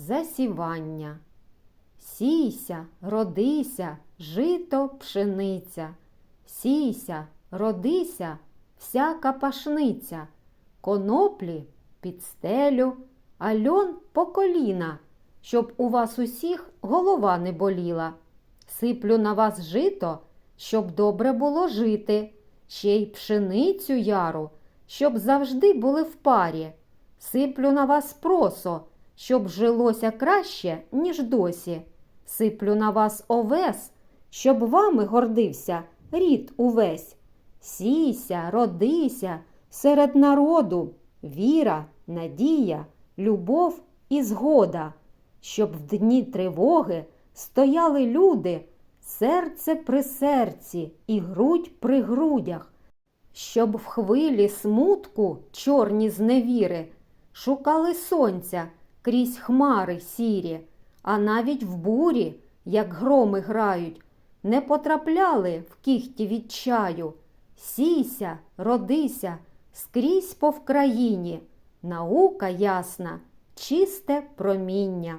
засівання. Сійся, родися, жито, пшениця. Сійся, родися, всяка пашниця. Коноплі під стелю, а льон по коліна, щоб у вас усіх голова не боліла. Сиплю на вас жито, щоб добре було жити, ще й пшеницю яру, щоб завжди були в парі. Сиплю на вас просо, щоб жилося краще, ніж досі. Сиплю на вас овес, щоб вами гордився рід увесь. Сійся, родися серед народу, віра, надія, любов і згода, щоб в дні тривоги стояли люди, серце при серці і грудь при грудях, щоб в хвилі смутку чорні зневіри шукали сонця крізь хмари сірі, а навіть в бурі, як громи грають, не потрапляли в кіхті відчаю. Сійся, родися скрізь по Вкраїні, наука ясна, чисте проміння.